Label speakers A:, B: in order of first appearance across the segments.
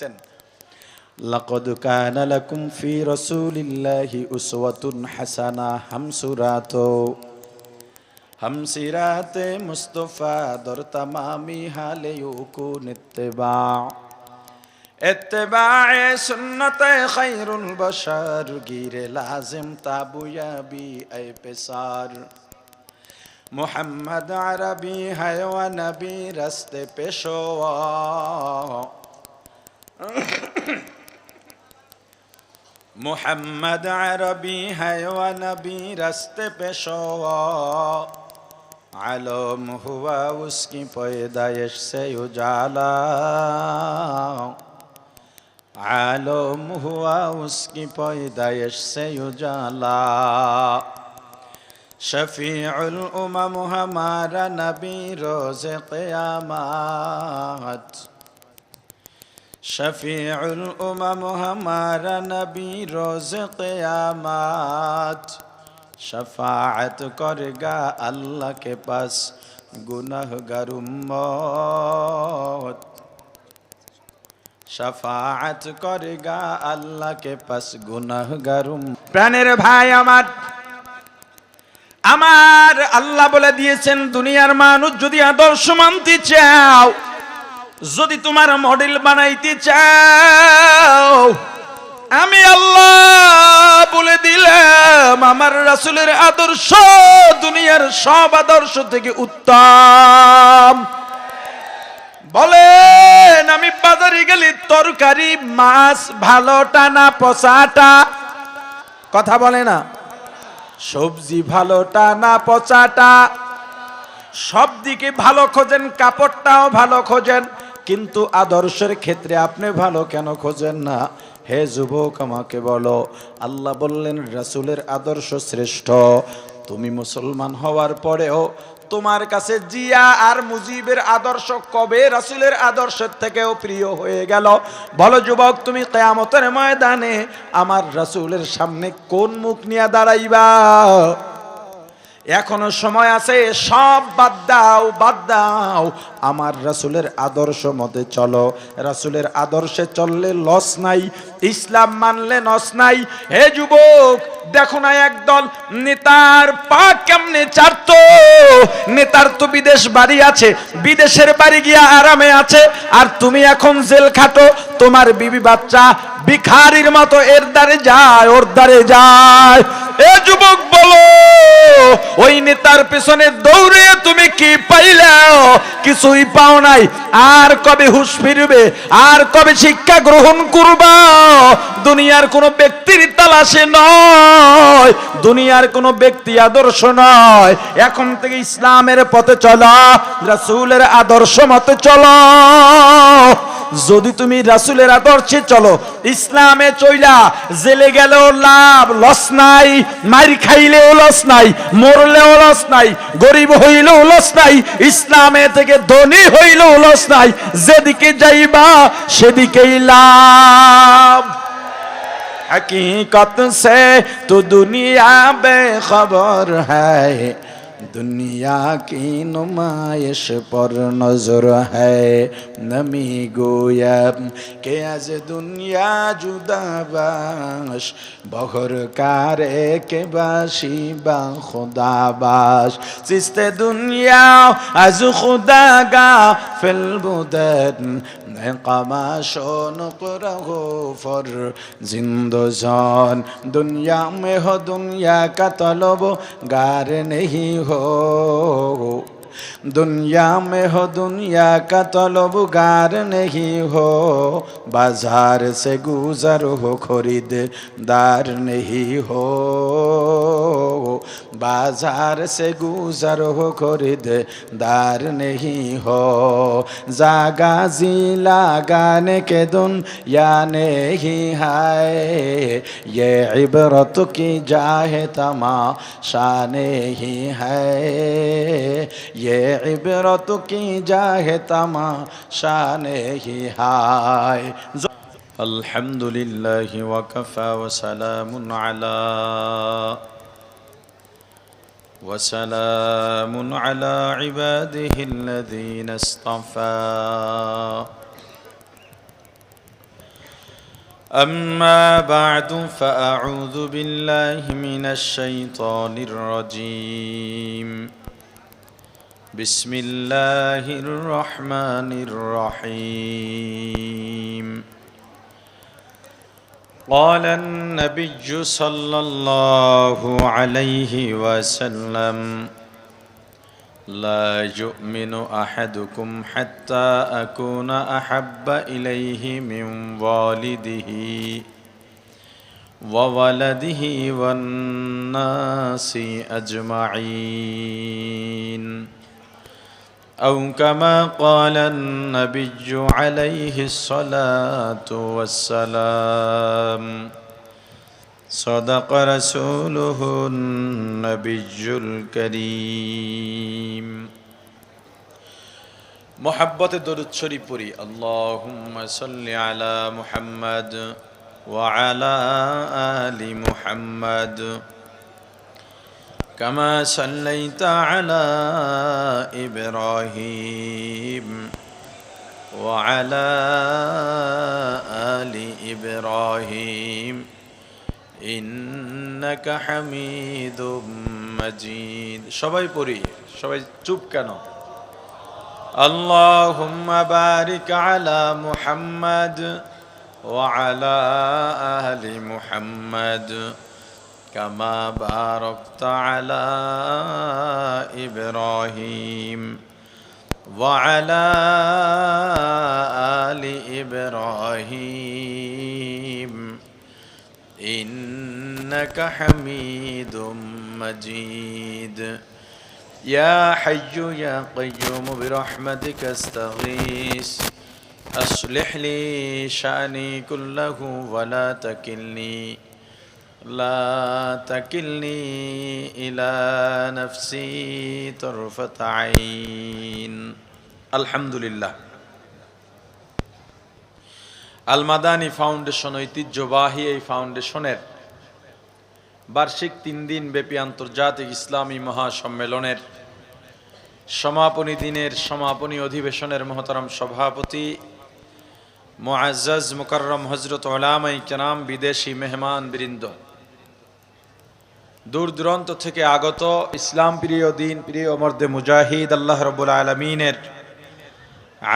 A: পাচ্ছেন لقد كان لكم في رسول الله أسوة حسنة همسرات همسرات مصطفى در تمامي حال يكون اتباع اتباع سنة خير البشر غير لازم تابويا بي اي پسار محمد عربي ہے و رست پشوار محمد عربی ہے و نبی رستے پہ شوا علم ہوا اس کی پیدائش سے اجالا عالم ہوا اس کی پیدائش سے اجالا شفیع الامم ہمارا نبی روز قیامت শফিউল উমাম হামারা নবী রোজ কেয়ামাত। শফাত করগা আল্লাহ কে পাস গুনাহ গরুম্মত শফাত করগা আল্লাহ কে পাস গুনাহ গরুম প্রাণের ভাই আমার আমার আল্লাহ বলে দিয়েছেন, দুনিয়ার মানুষ যদি আদর্শ মানতে চাও যদি তোমার মডেল বানাইতে চাও, আমি আল্লাহ বলে দিলাম, আমার রাসুলের আদর্শ, দুনিয়ার সব আদর্শ থেকে উত্তম। বলেন, আমি বাজারে গেলে তরকারি, মাছ, ভালো টানা পচাটা কথা বলে না? সবজি ভালো টানা পচাটা সব দিকে ভালো খোঁজেন, কাপড়টাও ভালো খোঁজেন। কিন্তু আদর্শের ক্ষেত্রে আপনি ভালো কেন খোঁজেন না? হে যুবক, আমাকে বলো। আল্লাহ বললেন, রাসূলের আদর্শ শ্রেষ্ঠ। তুমি মুসলমান হওয়ার পরেও তোমার কাছে জিয়া আর মুজিবের আদর্শ কবে রাসূলের আদর্শের থেকেও প্রিয় হয়ে গেল? বলো যুবক, তুমি কেয়ামতের ময়দানে আমার রাসূলের সামনে কোন মুখ নিয়ে দাঁড়াইবা? এখনও সময় আছে, সব বাদ দাও বাদ দাও। আমার রাসূলের আদর্শ মতে চলো। রাসূলের আদর্শে চললে লস নাই, ইসলাম মানলে নস নাই। হে যুবক, দেখো না একদল নেতার পা কেমনে চারতো নেতার তো বিদেশ বাড়ি আছে, বিদেশের বাড়ি গিয়া আরামে আছে। আর তুমি এখন জেল খাটো, তোমার বিবি বাচ্চা ভিখারির মতো এর দ্বারে যায়, ওর দ্বারে যায়। এ যুবক, বলো, ওই নেতার পেছনে দৌড়ে তুমি কি পাইলাও কিছুই পাও নাই। আর কবে হুশ ফিরবে? আর কবে শিক্ষা গ্রহণ করবা? দুনিয়ার কোন ব্যক্তির তালাশে নয়। দুনিয়ার কোন ব্যক্তি আদর্শ নয়। এখন থেকে ইসলামের পথে চলা, রাসূলের আদর্শ মতে চলো। যদি তুমি রাসূলের আদর্শে চলো, ইসলামে চইলা জেলে গেলেও লাভ, লস নাই। মারি খাইলেও লস নাই মরলেও লস নাই গরিব হইলেও লস নাই ইসলামে থেকে ধনী হইলেও লস নাই যেদিকে যাইবা সেদিকেই লাভ हकीकत से तो दुनिया बेखबर है दुनिया की नुमाइश पर नजर है नमी गोयब के आज दुनिया जुदा बाश बहर कारे के बाशी बा खुदा बाश सिस्ते दुनिया आज खुदा गा फिल انقماشو نقره فر زندزان دنیا میں ہو دنیا کا طلب گار نہیں ہو दुनिया में हो दुनिया का तलबगार नहीं हो बाजार से गुजर हो खरीददार नहीं हो बाजार से गुजर हो खरीददार नहीं हो जागा जी लगाने के दुनिया नहीं है ये इबरत की जाहे तमाशा नहीं है ये इबरत की जाहे तमाशा नहीं है الحمد لله وكفى وسلام على وسلام على عباده الذين اصطفى أما بعد فأعوذ بالله من الشيطان الرجيم بسم الله الرحمن الرحيم قال النبي صلى الله عليه وسلم لا يؤمن أحدكم حتى أكون أحب إليه من والده وولده والناس أجمعين. او كما قال النبي عليه الصلاه والسلام صدق رسوله النبي الكريم محبت درود شريف پوری اللهم صل على محمد وعلى آل محمد كما صليت على إبراهيم وعلى آل إبراهيم ইন্নাকা হামিদুম মাজিদ সবাই পড়ি সবাই চুপ কেন اللهم بارك على محمد وعلى آل محمد كما باركت على إبراهيم وعلى آل إبراهيم. إنك حميد مجيد. يا حي يا قيوم برحمتك استغيث. أصلح لي شأني كله ولا تكلني. لا تكلني إلى نفسي طرفة عين الحمد لله আলমাদানি ফাউন্ডেশন ঐতিহ্যবাহী এই ফাউন্ডেশনের বার্ষিক তিন দিন ব্যাপী আন্তর্জাতিক ইসলামী মহাসম্মেলনের সমাপনী দিনের সমাপনী অধিবেশনের মহতরম সভাপতি মোয়াজ্জাজ মুকাররম হজরত ওলামাই কেনাম বিদেশি মেহমান বৃন্দ দূর দূরান্ত থেকে আগত ইসলাম প্রিয় দিন, প্রিয় মর্দে মুজাহিদ, আল্লাহ রবুল আলমিনের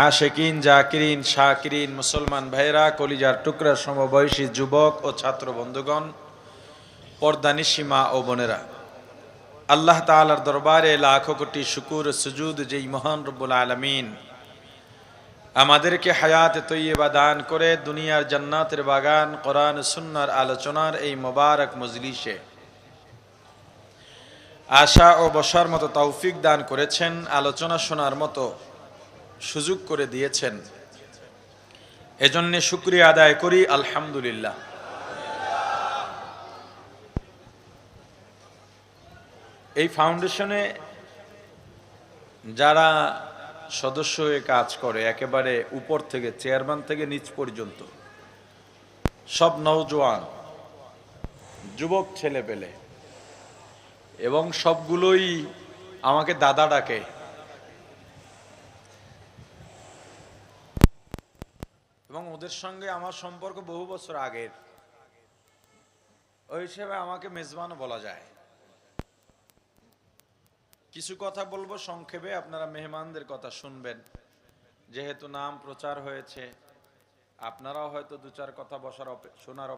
A: আশেকিন, জাকিরিন, শাকিরিন, মুসলমান ভাইরা কলিজার টুকরা সমবয়সী যুবক ও ছাত্র বন্ধুগণ পর্দানিসীমা ও বোনেরা, আল্লাহ তালার দরবারে লাখো কোটি শুকুর সুজুদ যেই মহান রব্বুল আলমিন আমাদেরকে হায়াত তৈয়বা দান করে দুনিয়ার জান্নাতের বাগান, কোরআন সুন্নার আলোচনার এই মোবারক মজলিসে আশা ও বসার মতো তৌফিক দান করেছেন, আলোচনা শোনার মতো সুযোগ করে দিয়েছেন। এজন্যে শুক্রিয়া আদায় করি, আলহামদুলিল্লাহ। এই ফাউন্ডেশনে যারা সদস্য হয়ে কাজ করে, একেবারে উপর থেকে, চেয়ারম্যান থেকে নিচ পর্যন্ত, সব নৌজওয়ান যুবক ছেলে পেলে এবং সবগুলোই আমাকে দাদা ডাকে। এবং ওদের সঙ্গে আমার সম্পর্ক বহু বছর আগের। ওই হিসেবে আমাকে মেজবানও বলা যায়। কিছু কথা বলব সংক্ষেপে, আপনারা মেহমানদের কথা শুনবেন। যেহেতু নাম প্রচার হয়েছে, আপনারাও হয়তো দু চার কথা বসার শোনার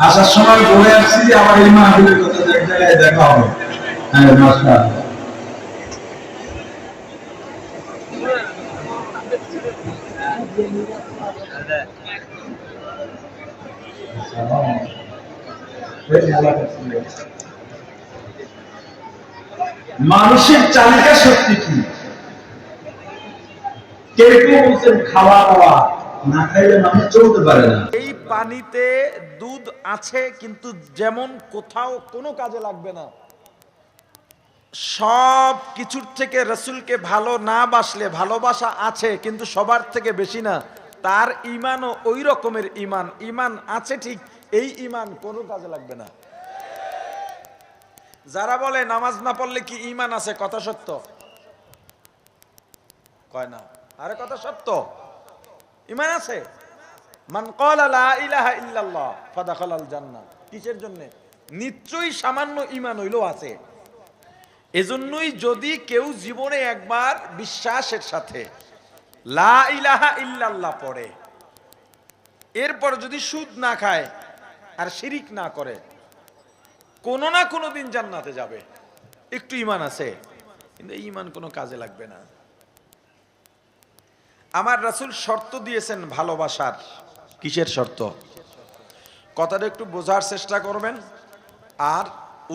B: আসার সময় বলে আসছি যে আমার এই মাহফিলের কথা এক জায়গায় দেখা হবে। হ্যাঁ নমস্কার মানুষের চালিকা শক্তি কি? কেউ বলছেন খাওয়া দাওয়া?
A: এই পানিতে দুধ আছে, কিন্তু যেমন কোথাও কোনো কাজে লাগবে না। সব কিছুর থেকে রসুলকে ভালো না বাসলে ভালোবাসা আছে, কিন্তু সবার থেকে বেশি না। তার ইমানও ওই রকমের ইমান ইমান আছে ঠিক, এই ইমান কোনো কাজে লাগবে না। যারা বলে নামাজ না পড়লে কি ইমান আছে, কথা সত্য? কয় না। আরে কথা সত্য। ইমান আছে? মান লা ইলাহা ইল্লাল্লাহ, ফাদাখালাল জান্নাহ। কিসের জন্য? নিশ্চয়ই সামান্য ঈমান হইল আছে। এজন্যই যদি কেউ জীবনে একবার বিশ্বাসের সাথে লা ইলাহা ইল্লাল্লাহ পড়ে, এরপর যদি সুদ না খায় আর শিরিক না করে, কোনো না কোনো দিন জান্নাতে যাবে। একটু ইমান আছে, কিন্তু ইমান কোনো কাজে লাগবে না। আমার রাসুল শর্ত দিয়েছেন ভালোবাসার। কিসের শর্ত? কথাটা একটু বোঝার চেষ্টা করবেন আর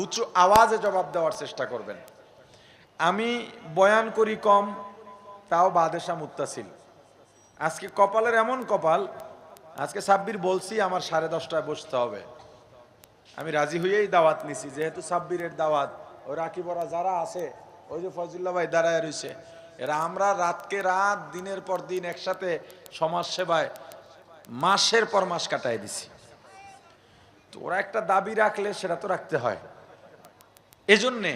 A: উঁচু আওয়াজে জবাব দেওয়ার চেষ্টা করবেন। আমি বয়ান করি কম, তাও বাদেশা মুত্তাসিল। আজকে কপালের এমন কপাল, আজকে সাব্বির বলছি আমার সাড়ে দশটায় বসতে হবে। আমি রাজি হয়েই দাওয়াত নিছি, যেহেতু সাব্বিরের দাওয়াত। ওই রাকিবরা যারা আছে, ওই যে ফজুল্লাহ ভাই দাঁড়ায় রয়েছে এরা আমরা রাতকে রাত, দিনের পর দিন একসাথে সমাজ সেবায় মাসের পর মাস কাটাই দিছি। তো ওরা একটা দাবি রাখলে সেটা তো রাখতে হয়। এজন্যে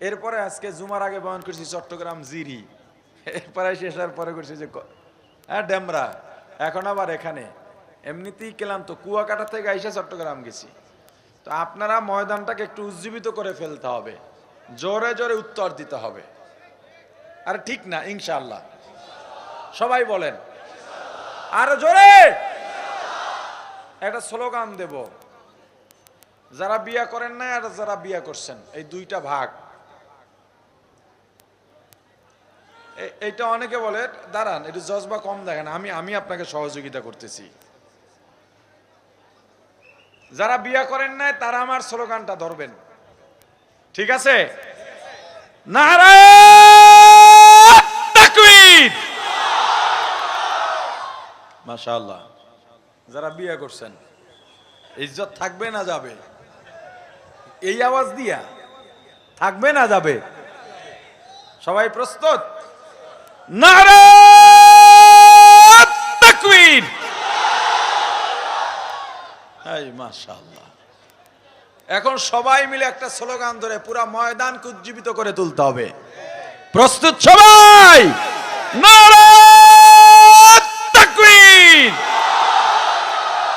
A: এরপরে আজকে জুমার আগে বয়ান করছি চট্টগ্রাম জিরি। এরপরে শেষের পরে করছি যে হ্যাঁ ডেমরা। এখন আবার এখানে। এমনিতেই গেলাম তো কুয়াকাটা থেকে আইসা চট্টগ্রাম গেছি। তো আপনারা ময়দানটাকে একটু উজ্জীবিত করে ফেলতে হবে। জোরে জোরে উত্তর দিতে হবে। আর ঠিক না, ইনশাআল্লাহ। সবাই বলেন। আর জোরে। একটা স্লোগান দেব। যারা বিয়া করেন না আর যারা বিয়া করছেন, এই দুইটা ভাগ। এইটা অনেকে বলে, দাঁড়ান, একটু জজবা কম দেখেন, আমি আমি আপনাকে সহযোগিতা করতেছি। যারা বিয়া করেন নাই, তারা আমার স্লোগানটা ধরবেন। ঠিক আছে? নারায়ণ তাকবীর মাশাআল্লাহ। যারা বিয়ে করছেন, ইজ্জত থাকবে না যাবে? এই আওয়াজ দিয়া থাকবে না যাবে? সবাই প্রস্তুত? এখন সবাই মিলে একটা স্লোগান ধরে পুরা ময়দানকে উজ্জীবিত করে তুলতে হবে। প্রস্তুত সবাই! নারায়ণ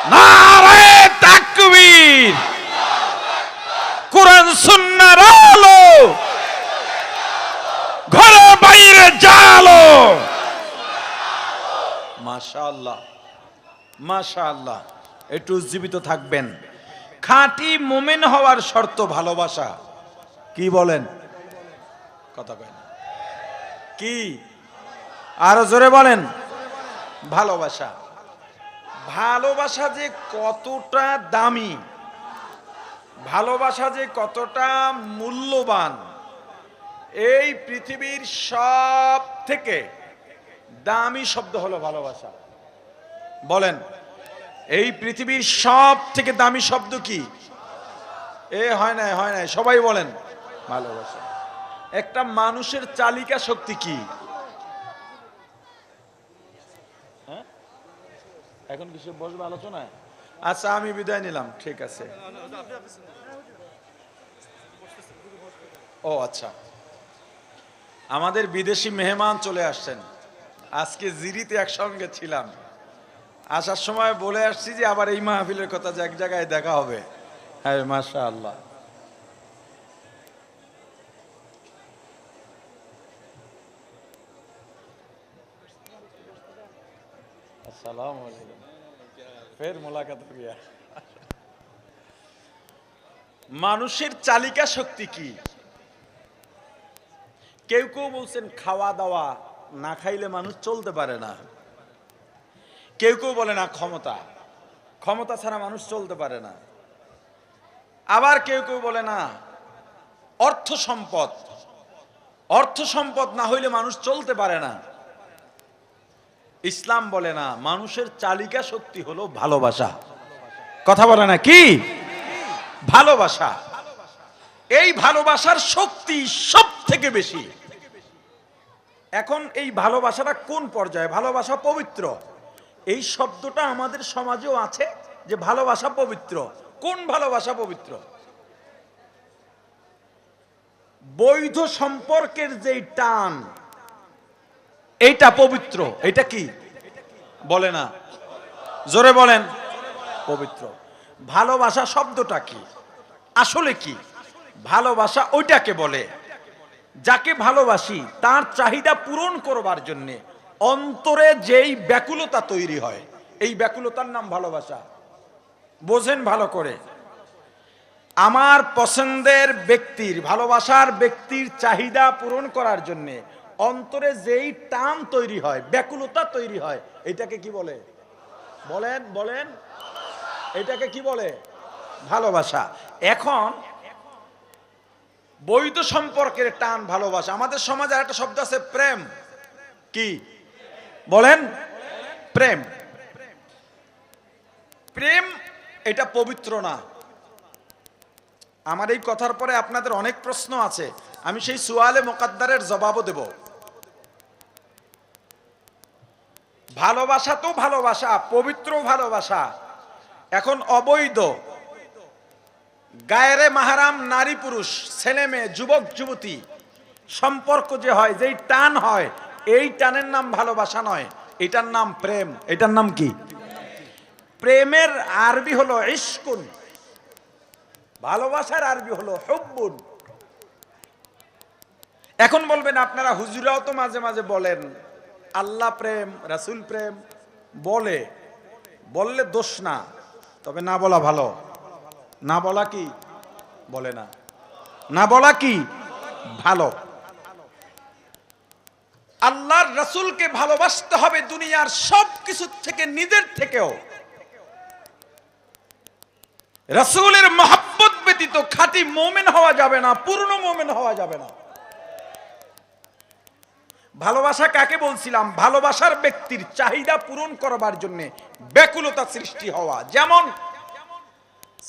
A: নারায়ণ তাকবীর। কোরআন সুন্নাহর আলো। বাইরে জালো। মাশাআল্লাহ একটু উজ্জীবিত থাকবেন। খাঁটি মোমেন হওয়ার শর্ত ভালোবাসা। কি বলেন? কথা কয় না। কি? আরও জোরে বলেন। ভালোবাসা। ভালোবাসা যে কতটা দামি, ভালোবাসা যে কতটা মূল্যবান, এই পৃথিবীর সব থেকে দামি শব্দ হলো ভালোবাসা। বলেন, এই পৃথিবীর সব থেকে দামি শব্দ কি? এ হয় নাই হয় নাই, সবাই বলেন, ভালোবাসা। একটা মানুষের চালিকা শক্তি কি? এখন কিছু বসবে আলোচনায়? আচ্ছা আমি বিদায় নিলাম ঠিক আছে। ও আচ্ছা। আমাদের বিদেশি মেহমান চলে আসছেন। আজকে জিরিতে একসঙ্গে ছিলাম। আসার সময় বলে আসছি যে আবার এই মাহফিলের কথা যে এক জায়গায় দেখা হবে। হ্যাঁ মাশা আল্লাহ আলাইকুম। ফের মোলাকাত মানুষের চালিকা শক্তি কি? কেউ কেউ বলছেন খাওয়া দাওয়া না খাইলে মানুষ চলতে পারে না। কেউ কেউ বলে না ক্ষমতা। ক্ষমতা ছাড়া মানুষ চলতে পারে না। আবার কেউ কেউ বলে না অর্থ সম্পদ। অর্থ সম্পদ না হইলে মানুষ চলতে পারে না। ইসলাম বলে না, মানুষের চালিকা শক্তি হলো ভালোবাসা। কথা বলে না, কি? ভালোবাসা। এই ভালোবাসার শক্তি সব থেকে বেশি। এখন এই ভালোবাসাটা কোন পর্যায়ে? ভালোবাসা পবিত্র। এই শব্দটা আমাদের সমাজেও আছে যে ভালোবাসা পবিত্র। কোন ভালোবাসা পবিত্র? বৈধ সম্পর্কের যেই টান এইটা পবিত্র এটা কি? বলে না। জোরে বলেন। পবিত্র। ভালোবাসা শব্দটা কি? আসলে কি? ভালোবাসা ওইটাকে বলে। যাকে ভালোবাসি, তার চাহিদা পূরণ করবার জন্য অন্তরে যেই ব্যাকুলতা তৈরি হয়, এই ব্যাকুলতার নাম ভালোবাসা। বোঝেন ভালো করে। আমার পছন্দের ব্যক্তির, ভালোবাসার ব্যক্তির চাহিদা পূরণ করার জন্য অন্তরে যেই টান তৈরি হয়, ব্যাকুলতা তৈরি হয়, এটাকে কি বলে? বলেন বলেন। এটাকে কি বলে? ভালোবাসা। এখন বৈধ সম্পর্কের টান ভালোবাসা। আমাদের সমাজে একটা শব্দ আছে, প্রেম। কি? বলেন। প্রেম। প্রেম এটা পবিত্র না। আমার এই কথার পরে আপনাদের অনেক প্রশ্ন আছে। আমি সেই সুয়ালে মোকাদ্দারের জবাবও দেব। ভালোবাসা তো ভালোবাসা, পবিত্র ভালোবাসা। এখন অবৈধ। গায়েরে মাহারাম নারী পুরুষ, ছেলে মেয়ে, যুবক, যুবতী, সম্পর্ক যে হয়, যেই টান হয়, এই টানের নাম ভালোবাসা নয়। এটার নাম প্রেম। এটার নাম কি? প্রেমের আরবি হলো ইস্কুন ভালোবাসার আরবি হলো হব্বুন। এখন বলবেন, আপনারা হুজুরাও তো মাঝে মাঝে বলেন আল্লাহ প্রেম, রাসুল প্রেম বলে, বললে দোষ না, তবে না বলা ভালো। না বলা কি? বলে না। না বলা কি? ভালো। আল্লাহর রাসূলকে ভালোবাসতে হবে দুনিয়ার সব কিছু থেকে, নিজের থেকেও। রাসূলের মহাব্বত ব্যতীত খাঁটি মোমেন হওয়া যাবে না, পূর্ণ মোমেন হওয়া যাবে না। ভালোবাসা কাকে বলছিলাম? ভালোবাসার ব্যক্তির চাহিদা পূরণ করবার জন্য ব্যাকুলতা সৃষ্টি হওয়া। যেমন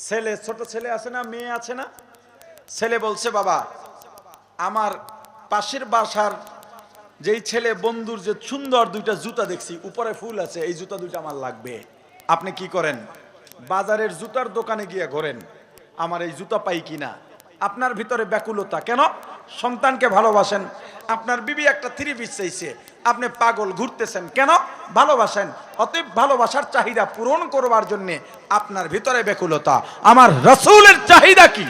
A: ছেলে, ছোট ছেলে আছে না, মেয়ে আছে না? ছেলে বলছে, বাবা, আমার পাশের বাসার যেই ছেলে বন্ধুর যে সুন্দর দুইটা জুতা দেখছি, উপরে ফুল আছে, এই জুতা দুইটা আমার লাগবে। আপনি কি করেন? বাজারের জুতার দোকানে গিয়ে ঘোরেন, আমার এই জুতা পাই কিনা? আপনার ভিতরে ব্যাকুলতা কেন? সন্তানকে ভালোবাসেন। আপনার বিবি একটা থ্রি পিস চাইছে। আপনি পাগল, ঘুরতেছেন। কেন? ভালোবাসেন। অতএব ভালোবাসার চাহিদা পূরণ করবার জন্য আপনার ভিতরে ব্যাকুলতা। আমার রসুলের চাহিদা কি?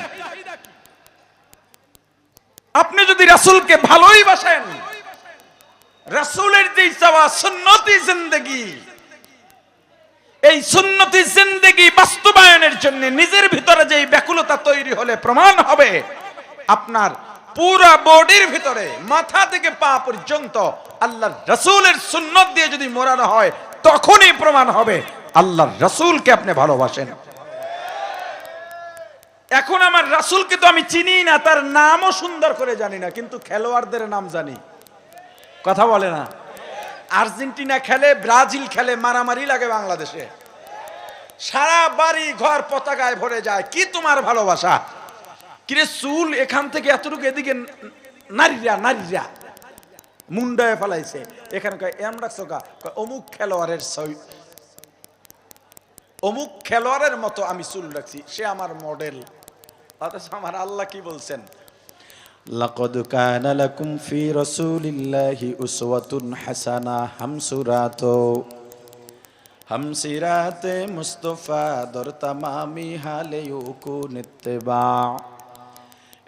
A: আপনি যদি রাসূলকে ভালোই বাসেন, রাসূলের যে চাওয়া সুন্নতি জিন্দেগি, এই সুন্নতি জিন্দেগি বাস্তবায়নের জন্য নিজের ভিতরে যে ব্যাকুলতা তৈরি হলে প্রমাণ হবে, আপনার পুরা বডির ভিতরে, মাথা থেকে পা পর্যন্ত আল্লাহ রাসূলের সুন্নত দিয়ে যদি মোড়ানো হয়, তখনই প্রমাণ হবে আল্লাহ রাসূলকে আপনি ভালোবাসেন। এখন আমার রাসূলকে তো আমি চিনি না, তার নামও সুন্দর করে জানি না, কিন্তু খেলোয়াড়দের নাম জানি। কথা বলে না। আর্জেন্টিনা খেলে, ব্রাজিল খেলে, মারামারি লাগে বাংলাদেশে। সারা বাড়ি ঘর পতাকায় ভরে যায়, কি তোমার ভালোবাসা? কিরে চুল এখান থেকে এতটুকু এদিকে নারীরা নারীরা। মুন্ডায় ফেলাইছে। এখানে এম রাখছো কা? অমুক খেলোয়াড়ের অমুক খেলোয়াড়ের মতো আমি চুল রাখছি সে আমার মডেল। অথচ আমার আল্লাহ কি বলছেন? لقد كان لكم في رسول الله أسوة حسنة همسراتو همسرات مصطفى در تمامي حال يكون اتباع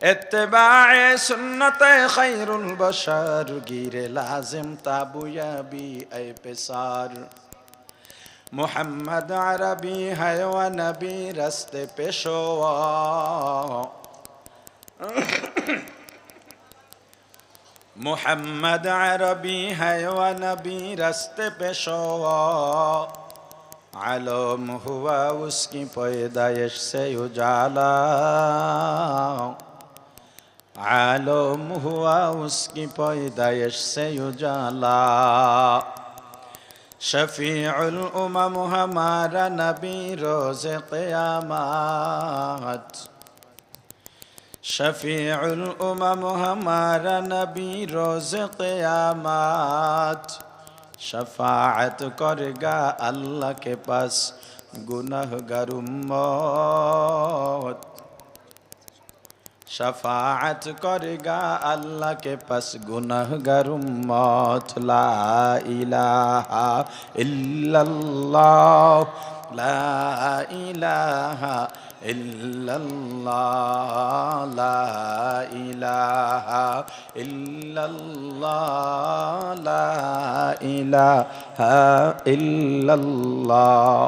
A: اتباع سنت خیر البشر گیر لازم تابویا بی ای پسار محمد عربی ہے و نبی رست پیشوا محمد عربی ہے و نبی رست پیشوا علم ہوا اس کی پیدائش سے اجالا عالم ہوا اس کی پیدائش سے اجالا شفیع الامم ہمارا نبی روز قیامت شفیع الامم ہمارا نبی روز قیامت شفاعت کرے گا اللہ کے پاس گناہ گرمت शफाअत करेगा अल्लाह के पास गुनहगार उम्मत ला इलाहा इल्लल्लाह ला इलाहा इल्लल्लाह ला इलाहा इल्लल्लाह ला ইলাহা ইল্লাল্লাহ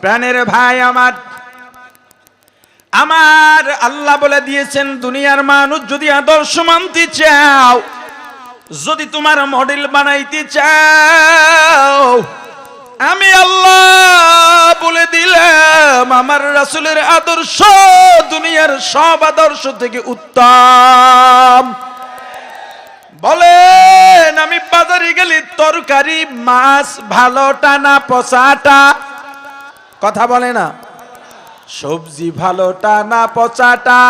A: প্রাণের ভাই আমার আমার আল্লাহ বলে দিয়েছেন, দুনিয়ার মানুষ যদি আদর্শ মানতে চাও, যদি তোমার মডেল বানাইতে চাও, আমি আল্লাহ বলে দিলাম, আমার রাসূলের আদর্শ দুনিয়ার সব আদর্শ থেকে উত্তম। বলেন, আমি বাজারে গেলে তরকারি, মাছ ভালো টানা পচাটা? কথা বলে না। সবজি ভালোটা না পচাটা?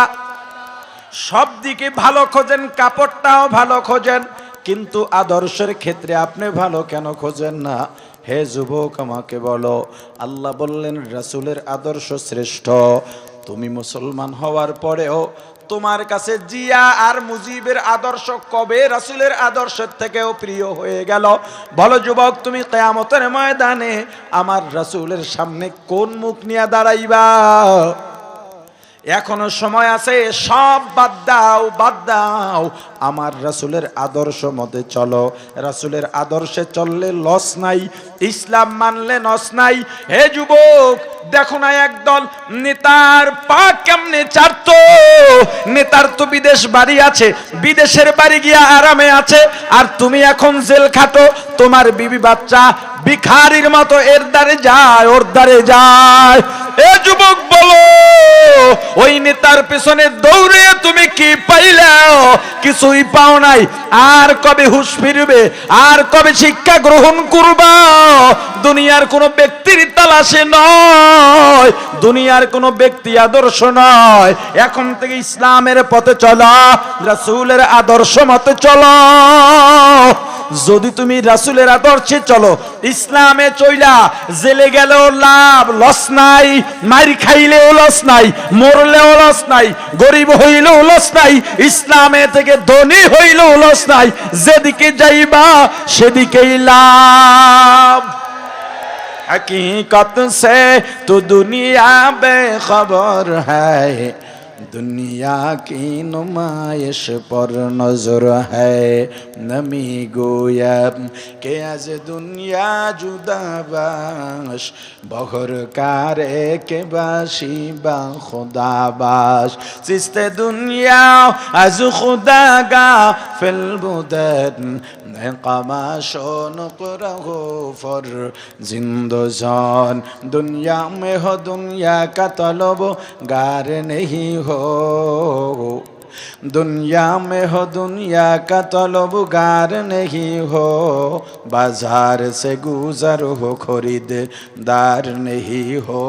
A: সব দিকে ভালো খোঁজেন, কাপড়টাও ভালো খোঁজেন, কিন্তু আদর্শের ক্ষেত্রে আপনি ভালো কেন খোঁজেন না? হে যুবক, আমাকে বলো, আল্লাহ বললেন, রাসুলের আদর্শ শ্রেষ্ঠ। তুমি মুসলমান হওয়ার পরেও তোমার কাছে জিয়া আর মুজিবের আদর্শ কবে রাসুলের আদর্শের থেকেও প্রিয় হয়ে গেল? বলো যুবক, তুমি কেয়ামতের ময়দানে আমার রাসুলের সামনে কোন মুখ নিয়ে দাঁড়াইবা? এখনও সময় আছে, সব বাদ দাও বাদ দাও। আমার রাসূলের আদর্শ মতে চলো। রাসূলের আদর্শে চললে লস নাই, ইসলাম মানলে নস নাই। হে যুবক, দেখো না একদল নেতার পা কেমনে চারতো নেতার তো বিদেশ বাড়ি আছে, বিদেশের বাড়ি গিয়া আরামে আছে, আর তুমি এখন জেল খাটো, তোমার বিবি বাচ্চা ভিখারির মতো এর দ্বারে যায়, ওর দ্বারে যায়। এ যুবক, বলো, ওই নেতার পেছনে দৌড়ে তুমি কি পাইলাও কিছুই পাও নাই। আর কবে হুশ ফিরবে? আর কবে শিক্ষা গ্রহণ করবা? দুনিয়ার কোন ব্যক্তির তালাশে নয়। দুনিয়ার কোন ব্যক্তি আদর্শ নয়। এখন থেকে ইসলামের পথে চলা, রাসূলের আদর্শ মতে চলো। যদি তুমি রাসূলের আদর্শে চলো ইসলামে চইলা জেলে গেলেও লাভ লস নাই মারি খাইলেও লস নাই মরলেও লস নাই গরিব হইলেও লস নাই ইসলামে থেকে ধনী হইলেও লস নাই যেদিকে যাইবা সেদিকেই লাভ हकीकत से तो दुनिया बेखबर है दुनिया की नुमाइश पर नजर है नमी गोयब के आज दुनिया जुदा बाश बहर कारे के बाशी बा खुदा बाश सिस्ते दुनिया आज खुदा गा फिल बुदन कमाशो नुकरहो फर जिंदजान दुनिया में हो दुनिया का तलब गार नहीं हो दुनिया में हो दुनिया का तलबगार नहीं हो बाजार से गुजर हो खरीददार नहीं हो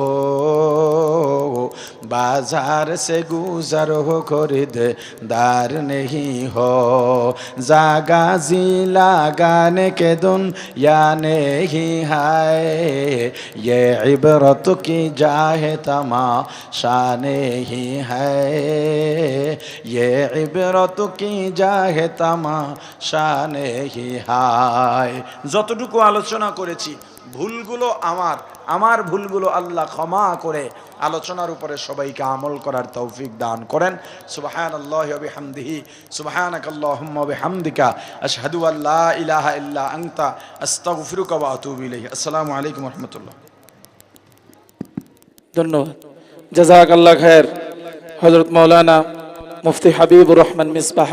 A: बाजार से गुजर हो खरीददार नहीं हो जागा जी लगाने के दुन या नहीं है ये इबरत की जाहे तमाशा नहीं है ये ইবরত কি জাহে তামাশা নেহি হায়। যতটুকু আলোচনা করেছি, ভুলগুলো আমার আমার ভুলগুলো আল্লাহ ক্ষমা করে আলোচনার উপরে সবাইকে আমল করার তৌফিক দান করেন। সুবহান আল্লাহ বিহামদিহি সুবহানাক আল্লাহুম্মা বিহামদিকা, আশহাদু আল্লা ইলাহা ইল্লা আনতা, আস্তাগফিরুকা ওয়া আতুবু ইলাইহি। আসসালামু আলাইকুম রাহমাতুল্লাহ।
C: ধন্যবাদ। জাজাক আল্লাহ খায়ের হজরত মৌলানা মুফতি হাবিবুর রহমান মিসবাহ